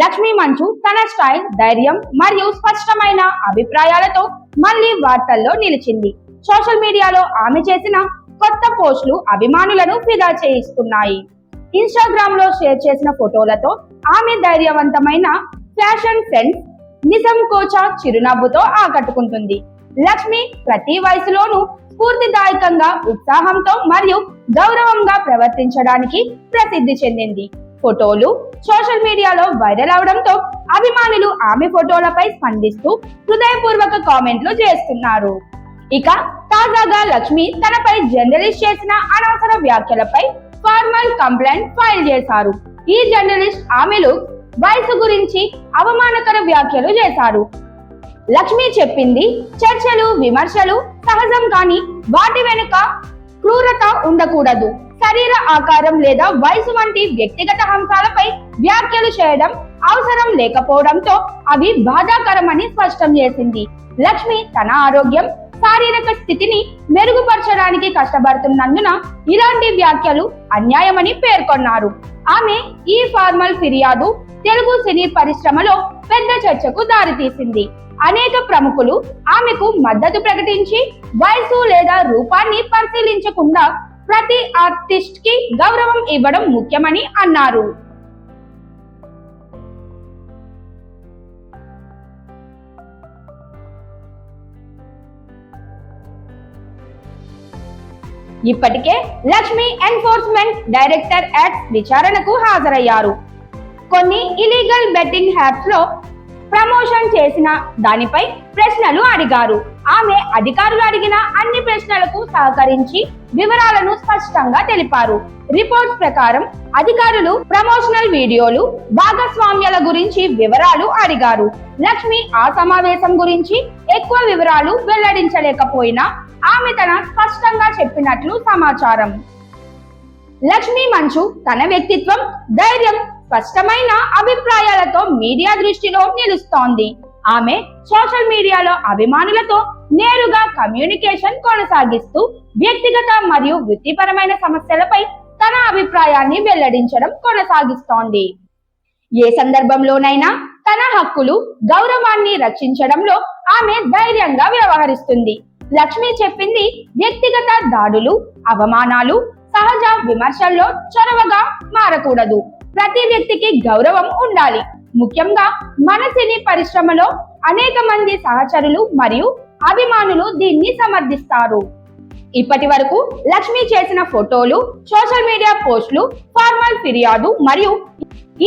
లక్ష్మీ మంచు తన స్టైల్ ధైర్యం మరియు స్పష్టమైన అభిప్రాయాలతో మళ్ళీ వార్తల్లో నిలిచింది. సోషల్ మీడియాలో ఆమె చేసిన కొత్త పోస్టులు అభిమానులను ఫిదా చేయిస్తున్నాయి. ఇన్స్టాగ్రామ్లో షేర్ చేసిన ఫోటోలతో ఆమె ధైర్యవంతమైన ఫ్యాషన్ సెన్స్ నిజం కోచా చిరునవ్వుతో ఆకట్టుకుంటుంది. లక్ష్మి ప్రతి వయసులోనూ స్ఫూర్తిదాయకంగా ఉత్సాహంతో మరియు గౌరవంగా ప్రవర్తించడానికి ప్రసిద్ధి చెందింది. ఫోటోలు సోషల్ మీడియాలో వైరల్ అవడంతో అభిమానులు ఆమె ఫోటోలపై స్పందిస్తూ హృదయపూర్వక కామెంట్లు చేస్తున్నారు. ఇక తాజాగా లక్ష్మి తనపై జర్నలిస్ట్ చేసిన అనవసర వ్యాఖ్యలపై ఫార్మల్ కంప్లైంట్ ఫైల్ చేశారు. ఈ జర్నలిస్ట్ ఆమెలు వయసు గురించి అవమానకర వ్యాఖ్యలు చేశారు. లక్ష్మి చెప్పింది చర్చలు విమర్శలు సహజం కానీ వాటి వెనుక క్రూరత ఉండకూడదు. శరీర ఆకారం లేదా వయసు వంటి వ్యక్తిగత అంశాలపై వ్యాఖ్యలు చేయడం అవసరం లేకపోవడంతో అవి బాధాకరమని స్పష్టం చేసింది. లక్ష్మి తన ఆరోగ్యం శారీరక స్థితిని మెరుగుపరచడానికి కష్టపడుతున్నందున ఇలాంటి వ్యాఖ్యలు అన్యాయమని పేర్కొన్నారు. ఆమె ఈ ఫార్మల్ ఫిర్యాదు తెలుగు సినీ పరిశ్రమలో పెద్ద చర్చకు దారితీసింది. అనేక ప్రముఖులు ఆమెకు మద్దతు ప్రకటించి వయసు లేదా రూపాన్ని పరిశీలించకుండా ప్రతి ఆర్టిస్ట్కి గౌరవం ఇవ్వడం ముఖ్యమని అన్నారు. ఇప్పటికే లక్ష్మి ఎన్ఫోర్స్మెంట్ డైరెక్టర్ యాక్ట్ విచారణకు హాజరయ్యారు. కొన్ని ఇలీగల్ బెట్టింగ్ హ్యాప్స్లో ప్రమోషన్ చేసిన దానిపై ప్రశ్నలు అడిగారు. ఆమె అధికారులు అడిగిన అన్ని ప్రశ్నలకు సహకరించి వివరాలను స్పష్టంగా తెలిపారు. రిపోర్ట్స్ ప్రకారం అధికారులు ప్రమోషనల్ వీడియోలు భాగస్వామ్యాల గురించి వివరాలు అడిగారు. లక్ష్మి ఆ సమావేశం గురించి ఎక్కువ వివరాలు వెల్లడించలేకపోయినా ఆమె తన స్పష్టంగా చెప్పినట్లు సమాచారం. లక్ష్మి మంచు తన వ్యక్తిత్వం ధైర్యం స్పష్టమైన అభిప్రాయాలతో మీడియా దృష్టిలో నిలుస్తోంది. ఆమె సోషల్ మీడియాలో అభిమానులతో నేరుగా కమ్యూనికేషన్ కొనసాగిస్తూ వ్యక్తిగత మరియు వృత్తిపరమైన సమస్యలపై తన అభిప్రాయాన్ని వెల్లడించడం కొనసాగిస్తోంది. ఏ సందర్భంలోనైనా తన హక్కులు గౌరవాన్ని రక్షించడంలో ఆమె ధైర్యంగా వ్యవహరిస్తుంది. లక్ష్మి చెప్పింది వ్యక్తిగత దాడులు అవమానాలు సహజ విమర్శల్లో చొరవగా మారకూడదు. ప్రతి వ్యక్తికి గౌరవం ఉండాలి. ముఖ్యంగా మన సినీ పరిశ్రమలో అనేక మంది సహచరులు మరియు అభిమానులు దీన్ని సమర్థిస్తారు. ఇప్పటి వరకు లక్ష్మి చేసిన ఫోటోలు సోషల్ మీడియా పోస్టులు ఫార్మల్ ఫిర్యాదు మరియు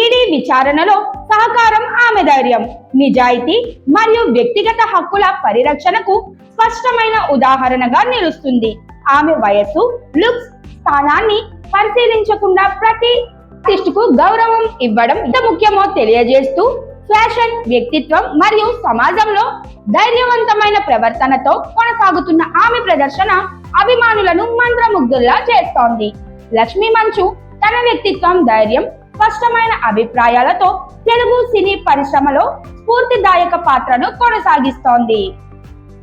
ఈడీ విచారణలో సహకారం ఆమె ధైర్యం నిజాయితీ మరియు వ్యక్తిగత హక్కుల పరిరక్షణకు స్పష్టమైన ఉదాహరణగా నిలుస్తుంది. ఆమె వయస్సు లుక్స్ స్థానాన్ని పరిశీలించకుండా ప్రతి ఆర్టిస్ట్కు గౌరవం ఇవ్వడం ఎంత ముఖ్యమో తెలియజేస్తూ ఫ్యాషన్ వ్యక్తిత్వం మరియు సమాజంలో ధైర్యవంతమైన ప్రవర్తనతో కొనసాగుతున్న ఆమె ప్రదర్శన అభిమానులను మంత్రముగ్ధుల్లా చేస్తోంది. లక్ష్మీ మంచు తన వ్యక్తిత్వం ధైర్యం స్పష్టమైన అభిప్రాయాలతో తెలుగు సినీ పరిశ్రమలో స్ఫూర్తిదాయక పాత్రను కొనసాగిస్తోంది.